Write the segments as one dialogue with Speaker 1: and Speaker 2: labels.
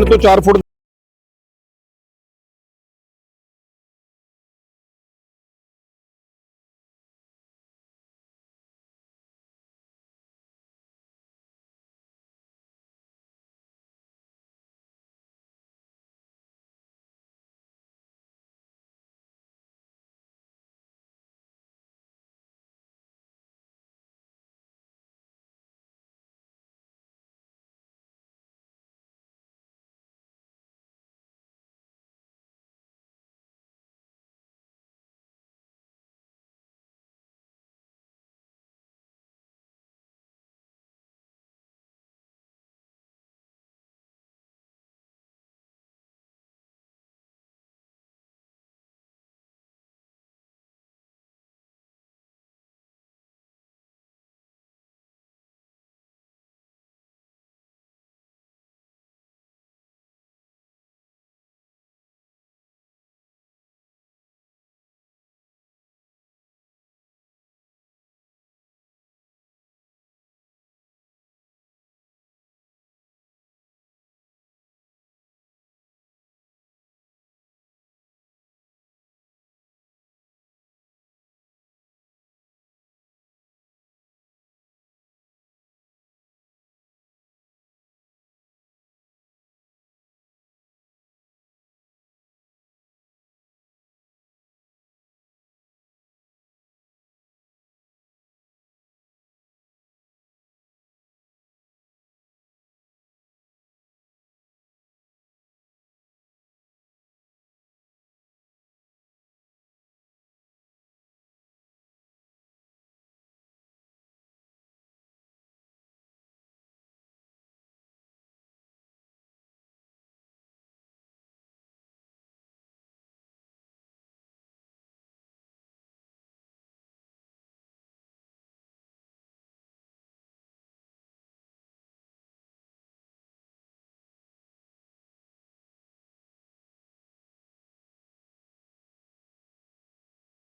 Speaker 1: 3 ਤੋਂ 4 ਫੁੱਟ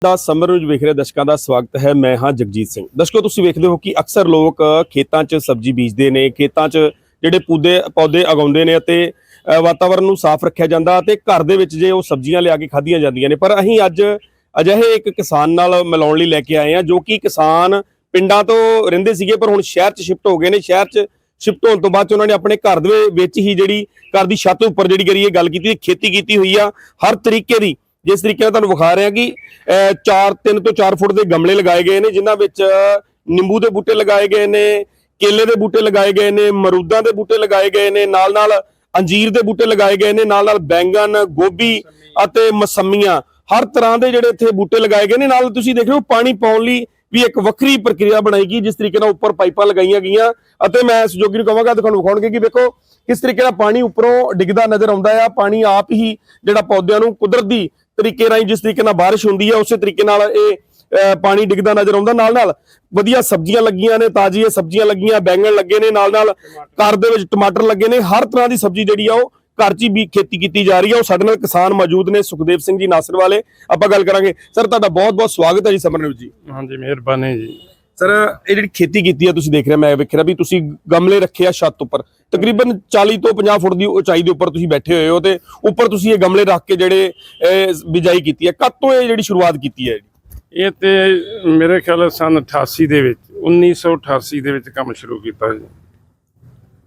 Speaker 1: ਦਾ ਸਮਰ ਨੂੰ ਵੇਖ ਰਹੇ ਦਰਸ਼ਕਾਂ ਦਾ ਸਵਾਗਤ ਹੈ। ਮੈਂ ਹਾਂ ਜਗਜੀਤ ਸਿੰਘ। ਦਰਸ਼ਕੋ ਤੁਸੀਂ ਵੇਖਦੇ ਹੋ ਕਿ ਅਕਸਰ ਲੋਕ ਖੇਤਾਂ 'ਚ ਸਬਜ਼ੀ ਬੀਜਦੇ ਨੇ ਖੇਤਾਂ 'ਚ ਜਿਹੜੇ ਪੌਦੇ ਪੌਦੇ ਉਗਾਉਂਦੇ ਨੇ ਅਤੇ ਅ, ਵਾਤਾਵਰਣ ਨੂੰ ਸਾਫ਼ ਰੱਖਿਆ ਜਾਂਦਾ ਅਤੇ ਘਰ ਦੇ ਵਿੱਚ ਜੇ ਉਹ ਸਬਜ਼ੀਆਂ ਲਿਆ ਕੇ ਖਾਧੀਆਂ ਜਾਂਦੀਆਂ ਨੇ। ਪਰ ਅਸੀਂ ਅੱਜ ਅਜਿਹੇ ਇੱਕ ਕਿਸਾਨ ਨਾਲ ਮਿਲਾਉਣ ਲਈ ਲੈ ਕੇ ਆਏ ਹਾਂ ਜੋ ਕਿ ਕਿਸਾਨ ਪਿੰਡਾਂ ਤੋਂ ਰਹਿੰਦੇ ਸੀਗੇ ਪਰ ਹੁਣ ਸ਼ਹਿਰ 'ਚ ਸ਼ਿਫਟ ਹੋ ਗਏ ਨੇ। ਸ਼ਹਿਰ 'ਚ ਸ਼ਿਫਟ ਹੋਣ ਤੋਂ ਬਾਅਦ 'ਚ ਉਹਨਾਂ ਨੇ ਆਪਣੇ ਘਰ ਦੇ ਵਿੱਚ ਹੀ ਜਿਹੜੀ ਘਰ ਦੀ ਛੱਤ ਉੱਪਰ ਜਿਹੜੀ ਕਰੀਏ ਗੱਲ ਕੀਤੀ ਖੇਤੀ ਕੀਤੀ ਹੋਈ ਆ। ਹਰ ਤਰੀਕੇ ਦੀ ਜਿਸ ਤਰੀਕੇ ਨਾਲ ਤੁਹਾਨੂੰ ਵਿਖਾ ਰਿਹਾ ਹਾਂ ਕਿ 4 3 ਤੋਂ 4 ਫੁੱਟ ਦੇ ਗਮਲੇ ਲਗਾਏ ਗਏ ਨੇ, ਜਿਨ੍ਹਾਂ ਵਿੱਚ ਨਿੰਬੂ ਦੇ ਬੂਟੇ ਲਗਾਏ ਗਏ ਨੇ, ਕੇਲੇ ਦੇ ਬੂਟੇ ਲਗਾਏ ਗਏ ਨੇ, ਮਰੂਦਾਂ ਦੇ ਬੂਟੇ ਲਗਾਏ ਗਏ ਨੇ ਨਾਲ ਨਾਲ ਅੰਜੀਰ ਦੇ ਬੂਟੇ ਲਗਾਏ ਗਏ ਨੇ ਨਾਲ ਨਾਲ ਬੈਂਗਨ ਗੋਭੀ ਅਤੇ ਮਸੰਮੀਆਂ। ਹਰ ਤਰ੍ਹਾਂ ਦੇ ਜਿਹੜੇ ਇੱਥੇ ਬੂਟੇ ਲਗਾਏ ਗਏ ਨੇ, ਨਾਲ ਤੁਸੀਂ ਦੇਖ ਰਹੇ ਹੋ ਪਾਣੀ ਪਾਉਣ ਲਈ ਵੀ ਇੱਕ ਵੱਖਰੀ ਪ੍ਰਕਿਰਿਆ ਬਣਾਈ ਗਈ, ਜਿਸ ਤਰੀਕੇ ਨਾਲ ਉੱਪਰ ਪਾਈਪਾਂ ਲਗਾਈਆਂ ਗਈਆਂ। ਅਤੇ ਮੈਂ ਸਹਿਯੋਗੀ ਨੂੰ ਕਹਾਂਗਾ ਤੁਹਾਨੂੰ ਵਿਖਾਉਣਗੇ ਕਿ ਵੇਖੋ, ਕਿਸ ਤਰੀਕੇ ਨਾਲ ਪਾਣੀ ਉੱਪਰੋਂ ਡਿੱਗਦਾ ਨਜ਼ਰ ਆਉਂਦਾ ਆ। ਪਾਣੀ ਆਪ ਹੀ ਜਿਹੜਾ ਪੌਦਿਆਂ ਨੂੰ ਕੁਦਰਤੀ ਤਰੀਕੇ ਰਾਹੀਂ ਜਿਸ ਤਰੀਕੇ ਨਾਲ ਬਾਰਿਸ਼ ਹੁੰਦੀ ਹੈ ਉਸੇ ਤਰੀਕੇ ਨਾਲ ਇਹ ਪਾਣੀ ਡਿੱਗਦਾ ਨਜ਼ਰ ਆਉਂਦਾ। ਨਾਲ ਨਾਲ ਵਧੀਆ ਸਬਜ਼ੀਆਂ ਲੱਗੀਆਂ ਨੇ, ਤਾਜ਼ੀਆਂ ਸਬਜ਼ੀਆਂ ਲੱਗੀਆਂ, ਬੈਂਗਣ ਲੱਗੇ ਨੇ ਨਾਲ ਨਾਲ ਘਰ ਦੇ ਵਿੱਚ ਟਮਾਟਰ ਲੱਗੇ ਨੇ। ਹਰ ਤਰ੍ਹਾਂ ਦੀ ਸਬਜ਼ੀ ਜਿਹੜੀ ਆ, ਉਹ ਘਰ 'ਚ ਹੀ ਵੀ ਖੇਤੀ ਕੀਤੀ ਜਾ ਰਹੀ ਹੈ ਉਹ ਸਾਡੇ ਨਾਲ ਕਿਸਾਨ ਮੌਜੂਦ ਨੇ, ਸੁਖਦੇਵ ਸਿੰਘ ਜੀ ਨਾਸਰ ਵਾਲੇ। ਆਪਾਂ ਗੱਲ ਕਰਾਂਗੇ। ਸਰ, ਤੁਹਾਡਾ ਬਹੁਤ ਬਹੁਤ ਸਵਾਗਤ ਹੈ ਜੀ ਸਮਰਨਵ ਜੀ।
Speaker 2: ਹਾਂਜੀ, ਮਿਹਰਬਾਨੀ ਜੀ।
Speaker 1: ਸਰ ਇਹ ਜਿਹੜੀ ਖੇਤੀ ਕੀਤੀ ਹੈ ਤੁਸੀਂ ਦੇਖ ਰਹੇ ਮੈਂ ਵੇਖ ਰਿਹਾ ਵੀ ਤੁਸੀਂ ਗਮਲੇ ਰੱਖੇ ਆ ਛੱਤ ਉੱਪਰ। ਤਕਰੀਬਨ 40 ਤੋਂ 50 ਫੁੱਟ ਦੀ ਉਚਾਈ ਦੇ ਉੱਪਰ ਤੁਸੀਂ ਬੈਠੇ ਹੋਏ ਹੋ ਤੇ ਉੱਪਰ ਤੁਸੀਂ ਇਹ ਗਮਲੇ ਰੱਖ ਕੇ ਜਿਹੜੇ ਬਿਜਾਈ ਕੀਤੀ ਹੈ ਕਦ ਤੋਂ ਇਹ ਜਿਹੜੀ ਸ਼ੁਰੂਆਤ ਕੀਤੀ ਹੈ
Speaker 2: ਇਹ? ਤੇ ਮੇਰੇ ਖਿਆਲ ਸਨ 88 ਦੇ ਵਿੱਚ 1988 ਦੇ ਵਿੱਚ ਕੰਮ ਸ਼ੁਰੂ ਕੀਤਾ ਜੀ।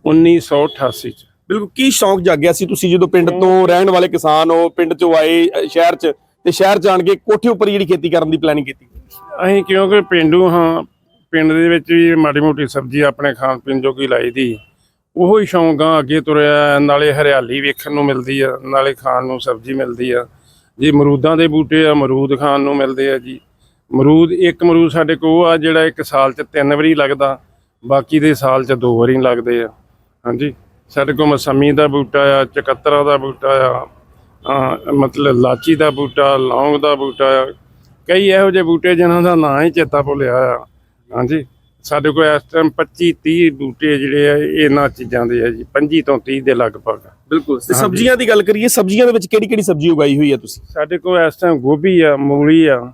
Speaker 2: 1988 ਚ।
Speaker 1: ਬਿਲਕੁਲ ਕੀ ਸ਼ੌਂਕ ਜਾਗਿਆ ਸੀ ਤੁਸੀਂ ਜਦੋਂ ਪਿੰਡ ਤੋਂ ਰਹਿਣ ਵਾਲੇ ਕਿਸਾਨ ਹੋ ਪਿੰਡ ਚੋਂ ਆਏ ਸ਼ਹਿਰ 'ਚ? ਤੇ ਸ਼ਹਿਰ ਆਣ ਕੇ ਕੋਠੇ ਉੱਪਰ ਜਿਹੜੀ ਖੇਤੀ ਕਰਨ ਦੀ ਪਲੈਨਿੰਗ ਕੀਤੀ?
Speaker 2: ਅਸੀਂ ਕਿਉਂਕਿ ਪਿੰਡੂ ਹਾਂ ਪਿੰਡ ਦੇ ਵਿੱਚ ਵੀ ਮਾੜੀ ਮੋਟੀ ਸਬਜ਼ੀ ਆਪਣੇ ਖਾਣ ਪੀਣ ਜੋਗੀ ਲਾਈ ਦੀ। ਉਹੋ ਹੀ ਸ਼ੌਂਕਾਂ ਅੱਗੇ ਤੁਰਿਆ, ਨਾਲੇ ਹਰਿਆਲੀ ਵੇਖਣ ਨੂੰ ਮਿਲਦੀ ਆ, ਨਾਲੇ ਖਾਣ ਨੂੰ ਸਬਜ਼ੀ ਮਿਲਦੀ ਆ। ਜੀ ਮਰੂਦਾਂ ਦੇ ਬੂਟੇ ਆ ਮਰੂਦ ਖਾਣ ਨੂੰ ਮਿਲਦੇ ਆ ਜੀ। ਮਰੂਦ ਇੱਕ ਮਰੂਦ ਸਾਡੇ ਕੋਲ ਆ, ਜਿਹੜਾ ਇੱਕ ਸਾਲ 'ਚ ਤਿੰਨ ਵਾਰੀ ਲੱਗਦਾ, ਬਾਕੀ ਦੇ ਸਾਲ 'ਚ ਦੋ ਵਾਰੀ ਲੱਗਦੇ ਆ। ਹਾਂਜੀ? ਸਾਡੇ ਕੋਲ ਮਸੰਮੀ ਦਾ ਬੂਟਾ ਆ, ਚਕੱਤਰਾ ਦਾ ਬੂਟਾ ਆ ਆ, ਮਤਲਬ ਲਾਚੀ ਦਾ ਬੂਟਾ, ਲੌਂਗ ਦਾ ਬੂਟਾ ਆ। ਕਈ ਇਹੋ ਜਿਹੇ ਬੂਟੇ ਜਿਨ੍ਹਾਂ ਦਾ ਨਾਂ ਹੀ ਚੇਤਾ ਭੁੱਲਿਆ ਆ। ਹਾਂਜੀ। ਸਾਡੇ ਕੋਲ ਇਸ ਟਾਈਮ 25 30 ਬੂਟੇ ਜਿਹੜੇ ਆ ਇਹਨਾਂ ਚੀਜ਼ਾਂ ਦੇ ਆ ਜੀ 25 ਤੋਂ 30 ਦੇ ਲਗਭਗ।
Speaker 1: ਬਿਲਕੁਲ। ਤੇ ਸਬਜ਼ੀਆਂ ਦੀ ਗੱਲ ਕਰੀਏ ਸਬਜ਼ੀਆਂ ਦੇ ਵਿੱਚ ਕਿਹੜੀ ਕਿਹੜੀ ਸਬਜ਼ੀ ਉਗਾਈ ਹੋਈ ਹੈ ਤੁਸੀਂ?
Speaker 2: ਸਾਡੇ ਕੋਲ ਇਸ ਟਾਈਮ ਗੋਭੀ ਆ ਮੂਲੀ ਆ।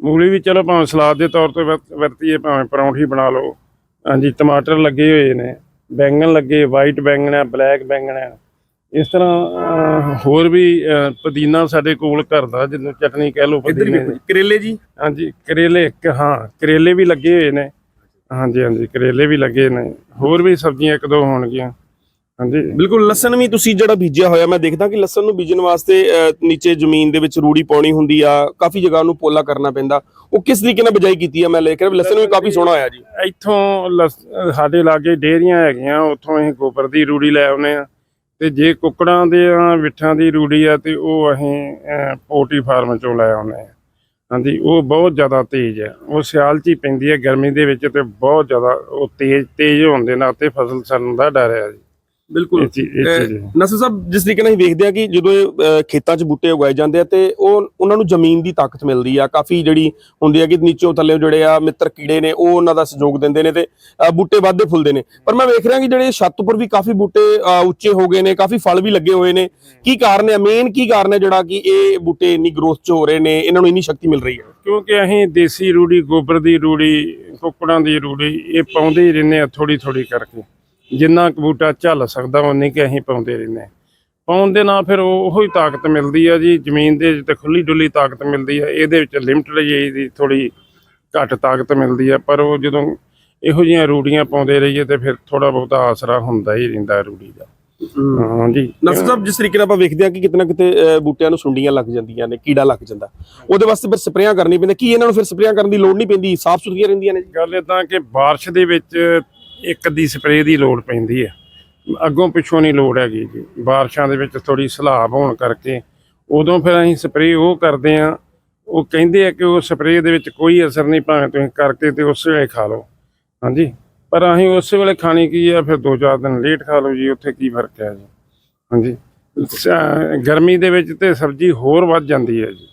Speaker 2: ਮੂਲੀ ਵੀ ਚਲੋ ਭਾਵੇਂ ਸਲਾਦ ਦੇ ਤੌਰ ਤੇ ਵਰਤ- ਵਰਤੀਏ ਭਾਵੇਂ ਪਰੌਂਠੀ ਬਣਾ ਲਓ। ਹਾਂਜੀ ਟਮਾਟਰ ਲੱਗੇ ਹੋਏ ਨੇ ਬੈਂਗਣ ਲੱਗੇ ਵਾਈਟ ਬੈਂਗਣ ਆ ਬਲੈਕ ਬੈਂਗਣ ਆ। ਇਸ ਤਰ੍ਹਾਂ ਹੋਰ ਵੀ ਪੁਦੀਨਾ ਸਾਡੇ ਕੋਲ ਘਰ ਦਾ ਜਿਹਨੂੰ ਚਟਨੀ ਕਹਿ ਲਓ ਪੁਦੀਨੇ ਦੀ।
Speaker 1: ਕਰੇਲੇ ਜੀ?
Speaker 2: ਹਾਂਜੀ ਕਰੇਲੇ ਇੱਕ ਹਾਂ ਕਰੇਲੇ ਵੀ ਲੱਗੇ ਹੋਏ ਨੇ। ਹਾਂਜੀ ਹਾਂਜੀ ਕਰੇਲੇ ਵੀ ਲੱਗੇ ਨੇ। ਹੋਰ ਵੀ ਸਬਜ਼ੀਆਂ ਇੱਕ ਦੋ ਹੋਣਗੀਆਂ। ਹਾਂਜੀ।
Speaker 1: ਬਿਲਕੁਲ ਲਸਣ ਵੀ ਤੁਸੀਂ ਜਿਹੜਾ ਬੀਜਿਆ ਹੋਇਆ ਮੈਂ ਦੇਖਦਾ ਕਿ ਲਸਣ ਨੂੰ ਬੀਜਣ ਵਾਸਤੇ ਅਹ, ਨੀਚੇ ਜ਼ਮੀਨ ਦੇ ਵਿੱਚ ਰੂੜੀ ਪਾਉਣੀ ਹੁੰਦੀ ਆ ਕਾਫੀ ਜਗ੍ਹਾ ਨੂੰ ਪੋਲਾ ਕਰਨਾ ਪੈਂਦਾ। ਉਹ ਕਿਸ ਤਰੀਕੇ ਨਾਲ ਬਿਜਾਈ ਕੀਤੀ ਆ ਮੈਂ ਲੈ ਕੇ ਲਸਣ ਵੀ ਕਾਫੀ ਸੋਹਣਾ ਹੋਇਆ ਜੀ।
Speaker 2: ਇੱਥੋਂ ਲਸ- ਸਾਡੇ ਲਾਗੇ ਡੇਅਰੀਆਂ ਹੈਗੀਆਂ ਉੱਥੋਂ ਅਸੀਂ ਗੋਬਰ ਦੀ ਰੂੜੀ ਲੈ ਆਉਨੇ ਆ ਤੇ ਜੇ ਕੁੱਕੜਾਂ ਦੇ ਵਿਠਾਂ ਦੀ ਰੂੜੀ ਆ ਤੇ ਉਹ ਅਸੀਂ ਅਹ, ਪੋਲਟਰੀ ਫਾਰਮ ਚੋਂ ਲੈ ਆਉਂਦੇ ਆ ਹਾਂਜੀ ਉਹ ਬਹੁਤ ਜ਼ਿਆਦਾ ਤੇਜ਼ ਹੈ। ਉਹ ਸਿਆਲ 'ਚ ਹੀ ਪੈਂਦੀ ਹੈ ਗਰਮੀ ਦੇ ਵਿੱਚ ਤੇ ਬਹੁਤ ਜ਼ਿਆਦਾ ਉਹ ਤੇਜ਼ ਤੇਜ਼ ਹੋਣ ਦੇ ਨਾਤੇ ਫਸਲ ਸੜਨ ਦਾ ਡਰ ਹੈ ਜੀ।
Speaker 1: ਬਿਲਕੁਲ। ਨਸਰ ਸਾਹਿਬ ਜਿਸ ਤਰੀਕੇ ਨਾਲ ਅਸੀਂ ਵੇਖਦੇ ਆ ਕਿ ਜਦੋਂ ਇਹ ਖੇਤਾਂ 'ਚ ਬੂਟੇ ਉਗਾਏ ਜਾਂਦੇ ਆ ਤੇ ਉਹ ਉਹਨਾਂ ਨੂੰ ਜ਼ਮੀਨ ਦੀ ਤਾਕਤ ਮਿਲਦੀ ਆ। ਕਾਫੀ ਜਿਹੜੀ ਹੁੰਦੀ ਆ ਕਿ ਨੀਚੋਂ ਥੱਲੇ ਜਿਹੜੇ ਆ ਮਿੱਤਰ ਕੀੜੇ ਨੇ ਉਹ ਉਹਨਾਂ ਦਾ ਸਹਿਯੋਗ ਦਿੰਦੇ ਨੇ ਤੇ ਬੂਟੇ ਵੱਧਦੇ ਫੁੱਲਦੇ ਨੇ। ਪਰ ਮੈਂ ਵੇਖ ਰਿਹਾ ਕਿ ਜਿਹੜੇ ਛੱਤ ਉੱਪਰ ਵੀ ਕਾਫੀ ਬੂਟੇ ਉੱਚੇ ਹੋ ਗਏ ਨੇ ਕਾਫੀ ਫਲ ਵੀ ਲੱਗੇ ਹੋਏ ਨੇ। ਕੀ ਕਾਰਨ ਹੈ ਮੇਨ ਕੀ ਕਾਰਨ ਹੈ ਜਿਹੜਾ ਕਿ ਇਹ ਬੂਟੇ ਇੰਨੀ ਗਰੋਥ 'ਚ ਹੋ ਰਹੇ ਨੇ ਇਹਨਾਂ ਨੂੰ ਇੰਨੀ ਸ਼ਕਤੀ ਮਿਲ ਰਹੀ ਹੈ?
Speaker 2: ਕਿਉਂਕਿ ਅਸੀਂ ਦੇਸੀ ਰੂੜੀ ਗੋਬਰ ਦੀ ਰੂੜੀ ਕੁੱਕੜਾਂ ਦੀ ਰੂੜੀ ਇਹ ਪਾਉਂਦੇ ਹੀ ਰਹਿੰਦੇ ਆ ਥੋੜੀ ਥੋੜੀ ਕਰਕੇ। ਜਿੰਨਾ ਕੁ ਬੂਟਾ ਝੱਲ ਸਕਦਾ ਉਨੀ ਕਿ ਅਸੀਂ ਪਾਉਂਦੇ ਰਹਿੰਦੇ ਹਾਂ। ਪਾਉਣ ਦੇ ਨਾਲ ਫਿਰ ਉਹ ਉਹੀ ਤਾਕਤ ਮਿਲਦੀ ਆ ਜੀ ਜ਼ਮੀਨ ਦੇ ਵਿੱਚ ਤੇ ਖੁੱਲੀ ਡੁੱਲੀ ਤਾਕਤ ਮਿਲਦੀ ਆ। ਇਹਦੇ ਵਿੱਚ ਲਿਮਟਡ ਜਿਹੀ ਦੀ ਥੋੜੀ ਘੱਟ ਤਾਕਤ ਮਿਲਦੀ ਆ ਪਰ ਉਹ ਜਦੋਂ ਇਹੋ ਜਿਹੀਆਂ ਰੂੜੀਆਂ ਪਾਉਂਦੇ ਰਹੀਏ ਤੇ ਫਿਰ ਥੋੜਾ ਬਹੁਤਾ ਆਸਰਾ ਹੁੰਦਾ ਹੀ ਰਹਿੰਦਾ ਰੂੜੀ ਦਾ। ਹਾਂਜੀ
Speaker 1: ਨਸਰ ਸਾਹਿਬ ਜਿਸ ਤਰੀਕੇ ਨਾਲ ਆਪਾਂ ਵੇਖਦੇ ਆ ਕਿ ਕਿਤੇ ਨਾ ਕਿਤੇ ਬੂਟਿਆਂ ਨੂੰ ਸੁੰਡੀਆਂ ਲੱਗ ਜਾਂਦੀਆਂ ਨੇ ਕੀੜਾ ਲੱਗ ਜਾਂਦਾ। ਉਹਦੇ ਵਾਸਤੇ ਫਿਰ ਸਪਰੇਆਂ ਕਰਨੀ ਪੈਂਦੀ ਕੀ ਇਹਨਾਂ ਨੂੰ ਫਿਰ ਸਪਰੇਆਂ ਕਰਨ ਦੀ ਲੋੜ ਨਹੀਂ ਪੈਂਦੀ? ਸਾਫ਼ ਸੁਥਰੀਆਂ ਰਹਿੰਦੀਆਂ ਨੇ ਜੀ।
Speaker 2: ਗੱਲ ਇਦਾਂ ਕਿ ਬਾਰਿਸ਼ ਦੇ ਵਿੱਚ ਇੱਕ ਦੀ ਸਪਰੇਅ ਦੀ ਲੋੜ ਪੈਂਦੀ ਹੈ। ਅੱਗੋਂ ਪਿੱਛੋਂ ਨਹੀਂ ਲੋੜ ਹੈਗੀ ਜੀ। ਬਾਰਿਸ਼ਾਂ ਦੇ ਵਿੱਚ ਥੋੜੀ ਸਲਾਬ ਹੋਣ ਕਰਕੇ ਉਦੋਂ ਫਿਰ ਅਸੀਂ ਸਪਰੇਅ ਉਹ ਕਰਦੇ ਆ ਉਹ ਕਹਿੰਦੇ ਆ ਕਿ ਉਹ ਸਪਰੇਅ ਦੇ ਵਿੱਚ ਕੋਈ ਅਸਰ ਨਹੀਂ, ਭਾਵੇਂ ਤੁਸੀਂ ਕਰਕੇ ਤੇ ਉਸੇ ਵੇਲੇ ਖਾ ਲਓ। ਹਾਂਜੀ। ਪਰ ਅਸੀਂ ਉਸੇ ਵੇਲੇ ਖਾਣੀ ਕੀ ਆ? ਫਿਰ ਦੋ ਚਾਰ ਦਿਨ ਲੇਟ ਖਾ ਲਓ ਜੀ। ਉੱਥੇ ਕੀ ਫ਼ਰਕ ਹੈ ਜੀ? ਹਾਂਜੀ। ਗਰਮੀ ਦੇ ਵਿੱਚ ਤੇ ਸਬਜ਼ੀ ਹੋਰ ਵੱਧ ਜਾਂਦੀ ਹੈ ਜੀ।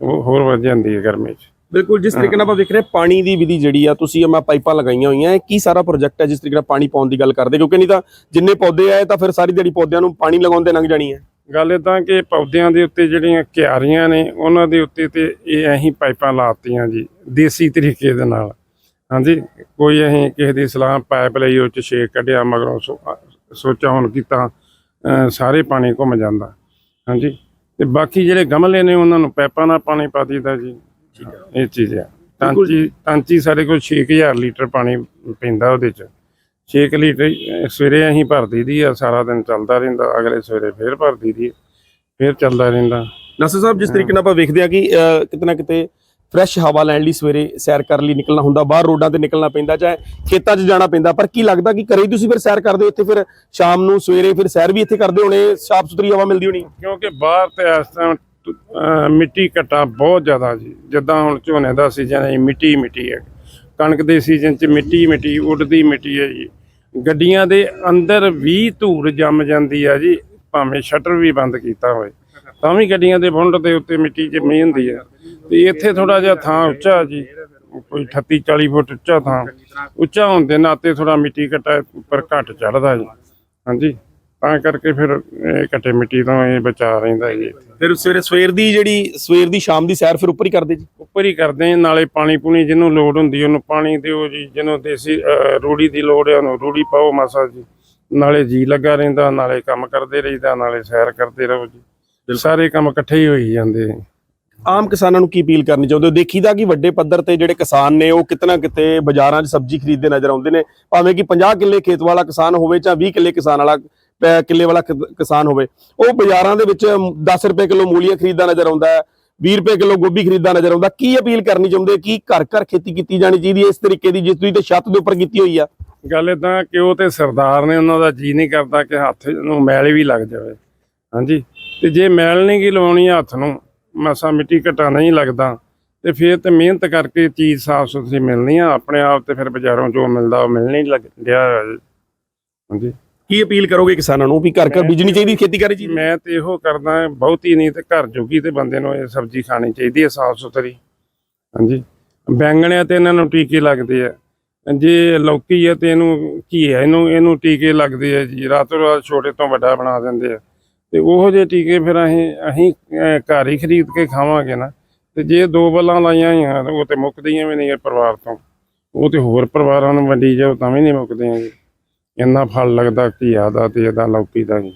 Speaker 2: ਉਹ ਹੋਰ ਵੱਧ ਜਾਂਦੀ ਹੈ ਗਰਮੀ 'ਚ।
Speaker 1: ਬਿਲਕੁਲ, ਜਿਸ ਤਰੀਕੇ ਨਾਲ ਆਪਾਂ ਦੇਖ ਰਹੇ ਪਾਣੀ ਦੀ ਵਿਧੀ ਜਿਹੜੀ ਆ, ਤੁਸੀਂ ਮੈਂ ਪਾਈਪਾਂ ਲਗਾਈਆਂ ਹੋਈਆਂ, ਇਹ ਕੀ ਸਾਰਾ ਪ੍ਰੋਜੈਕਟ ਹੈ ਜਿਸ ਤਰੀਕੇ ਨਾਲ ਪਾਣੀ ਪਾਉਣ ਦੀ ਗੱਲ ਕਰਦੇ? ਕਿਉਂਕਿ ਨਹੀਂ ਤਾਂ ਜਿੰਨੇ ਪੌਦੇ ਆਏ, ਤਾਂ ਫਿਰ ਸਾਰੀ ਜਿਹੜੀ ਪੌਦਿਆਂ ਨੂੰ ਪਾਣੀ ਲਗਾਉਣ ਲੰਘ ਜਾਣੀ ਹੈ।
Speaker 2: ਗੱਲ ਇਦਾਂ ਕਿ ਪੌਦਿਆਂ ਦੇ ਉੱਤੇ ਜਿਹੜੀਆਂ ਕਿਆਰੀਆਂ ਨੇ, ਉਹਨਾਂ ਦੇ ਉੱਤੇ ਤੇ ਇਹ ਅਸੀਂ ਪਾਈਪਾਂ ਲਾਤੀਆਂ ਜੀ, ਦੇਸੀ ਤਰੀਕੇ ਦੇ ਨਾਲ। ਹਾਂਜੀ, ਕੋਈ ਅਸੀਂ ਕਿਸੇ ਦੀ ਸਲਾਹ ਪਾਈਪ ਲਈ ਉਹ ਚ ਛੇਕ ਕੱਢਿਆ, ਮਗਰੋਂ ਸੋ- ਸੋਚਾ ਹੁਣ ਕੀਤਾ ਸਾਰੇ ਪਾਣੀ ਘੁੰਮ ਜਾਂਦਾ। ਹਾਂਜੀ, ਤੇ ਬਾਕੀ ਜਿਹੜੇ ਗਮਲੇ ਨੇ, ਉਹਨਾਂ ਨੂੰ ਪਾਈਪਾਂ ਨਾਲ ਪਾਣੀ ਪਾ ਦਿੱਤਾ ਜੀ। ਇਹ ਚੀਜ਼ ਹੈ। ਟਾਂਚੀ ਟਾਂਚੀ ਸਾਡੇ ਕੋਲ 6000 ਲੀਟਰ ਪਾਣੀ ਪੈਂਦਾ ਉਹਦੇ ਚ। 6 ਲੀਟਰ ਸਵੇਰੇ ਅਸੀਂ ਭਰ ਦਈਦੀ ਆ ਸਾਰਾ ਦਿਨ ਚੱਲਦਾ ਰਹਿੰਦਾ ਅਗਲੇ ਸਵੇਰੇ ਫੇਰ ਭਰ ਦਈਦੀ ਆ, ਫੇਰ ਚੱਲਦਾ ਰਹਿੰਦਾ।
Speaker 1: ਨਸਰ ਸਾਹਿਬ ਜਿਸ ਤਰੀਕੇ ਨਾਲ ਆਪਾਂ ਵੇਖਦੇ ਆ ਕਿ ਅਹ, ਕਿਤੇ ਫਰੈਸ਼ ਹਵਾ ਲੈਣ ਲਈ ਸਵੇਰੇ ਸੈਰ ਕਰਨ ਲਈ ਨਿਕਲਣਾ ਹੁੰਦਾ ਬਾਹਰ ਰੋਡਾਂ ਤੇ ਨਿਕਲਣਾ ਪੈਂਦਾ ਚਾਹੇ ਖੇਤਾਂ 'ਚ ਜਾਣਾ ਪੈਂਦਾ ਪਰ ਕੀ ਲੱਗਦਾ ਕਿ ਘਰੇ ਹੀ ਤੁਸੀਂ ਫਿਰ ਸੈਰ ਕਰਦੇ ਹੋ ਇੱਥੇ ਫਿਰ ਸ਼ਾਮ ਨੂੰ ਸਵੇਰੇ ਫਿਰ ਸੈਰ ਵੀ ਇੱਥੇ ਕਰਦੇ ਹੋਣੇ ਸਾਫ਼ ਸੁਥਰੀ ਹਵਾ ਮਿਲਦੀ ਹੋਣੀ?
Speaker 2: ਕਿਉਂਕਿ ਬਾਹਰ ਤੇ ਇਸ ਟਾਈਮ ਮਿੱਟੀ ਘਟਾ ਬਹੁਤ ਜ਼ਿਆਦਾ ਜੀ। ਜਿੱਦਾਂ ਹੁਣ ਝੋਨੇ ਦਾ ਸੀਜ਼ਨ ਹੈ ਮਿੱਟੀ ਮਿੱਟੀ ਹੈ। ਕਣਕ ਦੇ ਸੀਜ਼ਨ 'ਚ ਮਿੱਟੀ ਮਿੱਟੀ, ਉੱਡਦੀ ਮਿੱਟੀ ਹੈ ਜੀ। ਗੱਡੀਆਂ ਦੇ ਅੰਦਰ ਵੀ ਧੂੜ ਜੰਮ ਜਾਂਦੀ ਆ ਜੀ, ਭਾਵੇਂ ਸ਼ਟਰ ਵੀ ਬੰਦ ਕੀਤਾ ਹੋਵੇ ਤਾਂ ਵੀ ਗੱਡੀਆਂ ਦੇ ਬੁੰਡ ਦੇ ਉੱਤੇ ਮਿੱਟੀ ਜੰਮੀ ਹੁੰਦੀ ਹੈ। ਤੇ ਇੱਥੇ ਥੋੜਾ ਜਿਹਾ ਥਾਂ ਉੱਚਾ ਜੀ, ਕੋਈ 38 40 ਫੁੱਟ ਉੱਚਾ ਥਾਂ। ਉੱਚਾ ਹੋਣ ਦੇ ਨਾਤੇ ਥੋੜਾ ਮਿੱਟੀ ਘਟਾ, ਉੱਪਰ ਘੱਟ ਚੜਦਾ ਜੀ। ਹਾਂਜੀ। ਤਾਂ ਕਰਕੇ ਫਿਰ ਇਹ ਘੱਟੇ ਮਿੱਟੀ ਤੋਂ ਇਹ ਬਚਾ ਰਹਿੰਦਾ ਜੀ
Speaker 1: ਫਿਰ ਸਵੇਰੇ ਸਵੇਰ ਦੀ ਜਿਹੜੀ ਸਵੇਰ ਦੀ ਸ਼ਾਮ ਦੀ ਸੈਰ ਫਿਰ ਉੱਪਰ ਹੀ ਕਰਦੇ ਜੀ?
Speaker 2: ਉੱਪਰ ਹੀ ਕਰਦੇ ਆ ਨਾਲੇ ਪਾਣੀ ਪੂਣੀ ਜਿਹਨੂੰ ਲੋੜ ਹੁੰਦੀ ਉਹਨੂੰ ਪਾਣੀ ਦਿਓ ਜੀ ਜਿਹਨੂੰ ਦੇਸੀ ਅਹ, ਰੂੜੀ ਦੀ ਲੋੜ ਹੈ ਉਹਨੂੰ ਰੂੜੀ ਪਾਓ ਮਾਸਾ ਜੀ। ਨਾਲੇ ਜੀ ਲੱਗਾ ਰਹਿੰਦਾ ਨਾਲੇ ਕੰਮ ਕਰਦੇ ਰਹੀਦਾ ਨਾਲੇ ਸੈਰ ਕਰਦੇ ਰਹੋ ਜੀ। ਸਾਰੇ ਕੰਮ ਇਕੱਠੇ ਹੀ ਹੋਈ ਜਾਂਦੇ।
Speaker 1: ਆਮ ਕਿਸਾਨਾਂ ਨੂੰ ਕੀ ਅਪੀਲ ਕਰਨੀ ਚਾਹੁੰਦੇ ਹੋ? ਦੇਖੀਦਾ ਕਿ ਵੱਡੇ ਪੱਧਰ ਤੇ ਜਿਹੜੇ ਕਿਸਾਨ ਨੇ ਉਹ ਕਿਤਨਾ ਕਿਤੇ ਬਾਜ਼ਾਰਾਂ 'ਚ ਸਬਜ਼ੀ ਖਰੀਦਦੇ ਨਜ਼ਰ ਆਉਂਦੇ ਨੇ। ਭਾਵੇਂ ਕਿ 50 ਕਿੱਲੇ ਖੇਤ ਵਾਲਾ ਕਿਸਾਨ ਹੋਵੇ ਜਾਂ 20 ਕਿੱਲੇ ਕਿਸਾਨ ਵਾਲਾ ਕਿੱਲੇ ਵਾਲਾ ਕਿਸਾਨ ਹੋਵੇ। ਉਹ ਬਾਜ਼ਾਰਾਂ ਦੇ ਵਿੱਚ 10 ਰੁਪਏ ਕਿਲੋ ਮੂਲੀਆਂ ਖਰੀਦਦਾ ਨਜ਼ਰ ਆਉਂਦਾ ਹੈ 20 ਰੁਪਏ ਕਿਲੋ ਗੋਭੀ ਖਰੀਦਦਾ ਨਜ਼ਰ ਆਉਂਦਾ ਕੀ ਅਪੀਲ ਕਰਨੀ ਚਾਹੁੰਦੇ? ਕੀ ਘਰ ਘਰ ਖੇਤੀ ਕੀਤੀ ਜਾਣੀ ਚਾਹੀਦੀ ਇਸ ਤਰੀਕੇ ਦੀ, ਜਿਸ ਤੁਸੀਂ ਤੇ ਛੱਤ ਦੇ ਉੱਪਰ ਕੀਤੀ ਹੋਈ ਆ?
Speaker 2: ਗੱਲ ਇਦਾਂ ਕਿ ਉਹ ਤੇ ਸਰਦਾਰ ਨੇ ਉਹਨਾਂ ਦਾ ਜੀ ਨਹੀਂ ਕਰਦਾ ਕਿ ਹੱਥ ਨੂੰ ਮੈਲ ਵੀ ਲੱਗ ਜਾਵੇ। ਹਾਂਜੀ। ਤੇ ਜੇ ਮੈਲ ਨਹੀਂ ਗੀ ਲਵਾਉਣੀ ਹੱਥ ਨੂੰ, ਮਸਾ ਮਿੱਟੀ ਘਟਾ ਨਹੀਂ ਲੱਗਦਾ, ਤੇ ਫਿਰ ਤੇ ਮਿਹਨਤ ਕਰਕੇ ਚੀਜ਼ ਸਾਫ਼ ਸੁਥਰੀ ਮਿਲਣੀ ਆ, ਆਪਣੇ ਆਪ ਤੇ ਫਿਰ ਬਾਜ਼ਾਰੋਂ ਜੋ ਮਿਲਦਾ ਉਹ ਮਿਲ ਲੱਗ ਰਿਹਾ ਹਾਂਜੀ।
Speaker 1: ਕੀ ਅਪੀਲ ਕਰੋਗੇ ਕਿਸਾਨਾਂ ਨੂੰ ਵੀ ਘਰ ਘਰ ਬੀਜਣੀ ਚਾਹੀਦੀ ਖੇਤੀ ਕਰੀ ਜੀ
Speaker 2: ਮੈਂ ਤੇ ਇਹੋ ਕਰਦਾ ਬਹੁਤੀ ਨਹੀਂ ਤੇ ਘਰ ਜੋਗੀ ਤੇ ਬੰਦੇ ਨੂੰ ਇਹ ਸਬਜ਼ੀ ਖਾਣੀ ਚਾਹੀਦੀ ਹੈ ਸਾਫ਼ ਸੁਥਰੀ। ਹਾਂਜੀ। ਬੈਂਗਣਿਆਂ ਤੇ ਇਹਨਾਂ ਨੂੰ ਟੀਕੇ ਲੱਗਦੇ ਆ। ਜੇ ਲੌਕੀ ਹੈ ਤੇ ਇਹਨੂੰ ਕੀ ਹੈ ਇਹਨੂੰ ਇਹਨੂੰ ਟੀਕੇ ਲੱਗਦੇ ਆ ਜੀ ਰਾਤੋਂ ਰਾਤ ਛੋਟੇ ਤੋਂ ਵੱਡਾ ਬਣਾ ਦਿੰਦੇ ਆ। ਤੇ ਉਹੋ ਜਿਹੇ ਟੀਕੇ ਫਿਰ ਅਸੀਂ ਅਸੀਂ ਘਰ ਹੀ ਖਰੀਦ ਕੇ ਖਾਵਾਂਗੇ ਨਾ। ਤੇ ਜੇ ਦੋ ਬੱਲਾਂ ਲਾਈਆਂ ਹੋਈਆਂ ਉਹ ਤੇ ਮੁੱਕਦੀਆਂ ਵੀ ਨਹੀਂ ਇਹ ਪਰਿਵਾਰ ਤੋਂ। ਉਹ ਤੇ ਹੋਰ ਪਰਿਵਾਰਾਂ ਨੂੰ ਵੰਡੀ ਜਾਓ ਤਾਂ ਵੀ ਨਹੀਂ ਮੁੱਕਦੀਆਂ ਜੀ। ਇੰਨਾ ਫਲ ਲੱਗਦਾ ਘੀਆ ਦਾ ਤੇ ਇਹਦਾ ਲੌਕੀ ਦਾ ਜੀ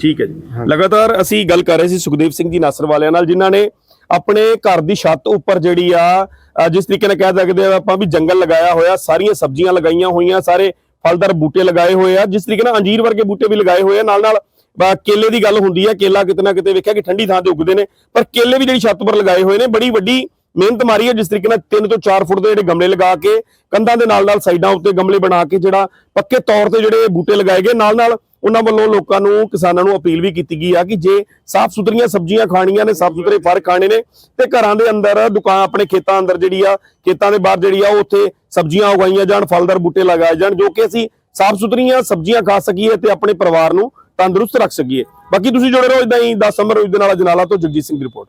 Speaker 1: ਠੀਕ ਹੈ ਜੀ। ਲਗਾਤਾਰ ਅਸੀਂ ਗੱਲ ਕਰ ਰਹੇ ਸੀ ਸੁਖਦੇਵ ਸਿੰਘ ਜੀ ਨਾਸਰ ਵਾਲਿਆਂ ਨਾਲ ਜਿਨ੍ਹਾਂ ਨੇ ਆਪਣੇ ਘਰ ਦੀ ਛੱਤ ਉੱਪਰ ਜਿਹੜੀ ਆ ਜਿਸ ਤਰੀਕੇ ਨਾਲ ਕਹਿ ਸਕਦੇ ਆ ਆਪਾਂ ਵੀ ਜੰਗਲ ਲਗਾਇਆ ਹੋਇਆ ਸਾਰੀਆਂ ਸਬਜ਼ੀਆਂ ਲਗਾਈਆਂ ਹੋਈਆਂ ਸਾਰੇ ਫਲਦਾਰ ਬੂਟੇ ਲਗਾਏ ਹੋਏ ਆ ਜਿਸ ਤਰੀਕੇ ਨਾਲ ਅੰਜੀਰ ਵਰਗੇ ਬੂਟੇ ਵੀ ਲਗਾਏ ਹੋਏ ਆ। ਨਾਲ ਨਾਲ ਕੇਲੇ ਦੀ ਗੱਲ ਹੁੰਦੀ ਆ ਕੇਲਾ ਕਿਤੇ ਨਾ ਕਿਤੇ ਵੇਖਿਆ ਕਿ ਠੰਡੀ ਥਾਂ ਤੇ ਉੱਗਦੇ ਨੇ ਪਰ ਕੇਲੇ ਵੀ ਜਿਹੜੀ ਛੱਤ ਉੱਪਰ ਲਗਾਏ ਹੋਏ ਨੇ ਬੜੀ ਵੱਡੀ ਮਿਹਨਤ ਮਾਰੀ ਹੈ, ਜਿਸ ਤਰੀਕੇ ਨਾਲ 3 ਤੋਂ 4 ਫੁੱਟ ਦੇ ਜਿਹੜੇ ਗਮਲੇ ਲਗਾ ਕੇ, ਕੰਧਾਂ ਦੇ ਨਾਲ ਨਾਲ ਸਾਈਡਾਂ ਉੱਤੇ ਗਮਲੇ ਬਣਾ ਕੇ ਜਿਹੜਾ ਪੱਕੇ ਤੌਰ ਤੇ ਜਿਹੜੇ ਬੂਟੇ ਲਗਾਏ ਗਏ ਨਾਲ ਨਾਲ ਉਹਨਾਂ ਵੱਲੋਂ ਲੋਕਾਂ ਨੂੰ, ਕਿਸਾਨਾਂ ਨੂੰ ਅਪੀਲ ਵੀ ਕੀਤੀ ਗਈ ਆ ਕਿ ਜੇ ਸਾਫ਼ ਸੁਥਰੀਆਂ ਸਬਜ਼ੀਆਂ ਖਾਣੀਆਂ ਨੇ ਸਾਫ਼ ਸੁਥਰੇ ਫਲ ਖਾਣੇ ਨੇ, ਤੇ ਘਰਾਂ ਦੇ ਅੰਦਰ ਦੁਕਾਨ, ਆਪਣੇ ਖੇਤਾਂ ਅੰਦਰ ਜਿਹੜੀ ਆ, ਖੇਤਾਂ ਦੇ ਬਾਹਰ ਜਿਹੜੀ ਆ, ਉਹ ਉੱਥੇ ਸਬਜ਼ੀਆਂ ਉਗਾਈਆਂ ਜਾਣ, ਫਲਦਾਰ ਬੂਟੇ ਲਗਾਏ ਜਾਣ, ਜੋ ਕਿ ਅਸੀਂ ਸਾਫ਼ ਸੁਥਰੀਆਂ ਸਬਜ਼ੀਆਂ ਖਾ ਸਕੀਏ ਤੇ ਆਪਣੇ ਪਰਿਵਾਰ ਨੂੰ ਤੰਦਰੁਸਤ ਰੱਖ ਸਕੀਏ। ਬਾਕੀ ਤੁਸੀਂ ਜੁੜੇ ਰਹੋ ਇਦਾਂ ਹੀ 10 ਸਮਰ ਰੋਜ਼ ਦੇ ਨਾਲ ਜਨਾਲਾ ਤੋਂ ਜਗਜੀਤ ਸਿੰਘ ਦੀ ਰਿਪੋਰਟ।